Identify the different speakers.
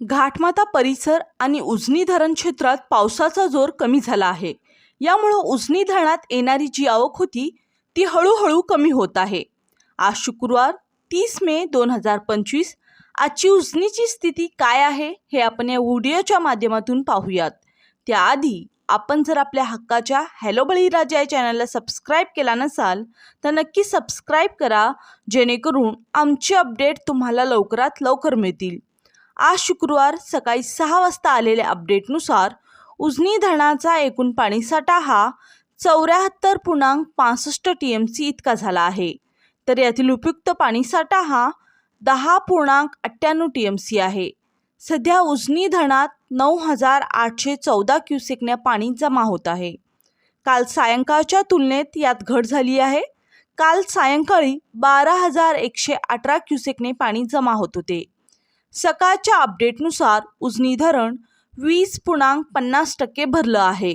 Speaker 1: घाटमाता परिसर आणि उजनी धरण क्षेत्रात पावसाचा जोर कमी झाला आहे. यामुळं उजनी धरणात येणारी जी आवक होती ती हळूहळू कमी होत आहे. आज शुक्रवार तीस मे दोन हजार पंचवीस. आजची उजनीची स्थिती काय आहे हे आपण या व्हिडिओच्या माध्यमातून पाहूयात. त्याआधी आपण जर आपल्या हक्काच्या हॅलो बळीराजा या चॅनलला सबस्क्राईब केला नसाल तर नक्की सबस्क्राईब करा जेणेकरून आमचे अपडेट तुम्हाला लवकरात लवकर मिळतील. आज शुक्रवार सकाळी सहा वाजता आलेल्या अपडेटनुसार उजनी धरणाचा एकूण पाणीसाठा हा चौऱ्याहत्तर पूर्णांक पासष्ट टी एम सी इतका झाला आहे. तर यातील उपयुक्त पाणीसाठा हा दहा पूर्णांक अठ्ठ्याण्णव टी एम सी आहे. सध्या उजनी धरणात नऊ हजार आठशे चौदा क्युसेकने पाणी जमा होत आहे. काल सायंकाळच्या तुलनेत यात घट झाली आहे. काल सायंकाळी बारा हजार एकशे अठरा क्युसेकने पाणी जमा होत होते. सकाळच्या अपडेटनुसार उजनी धरण वीस पूर्णांक पन्नास टक्के भरलं आहे.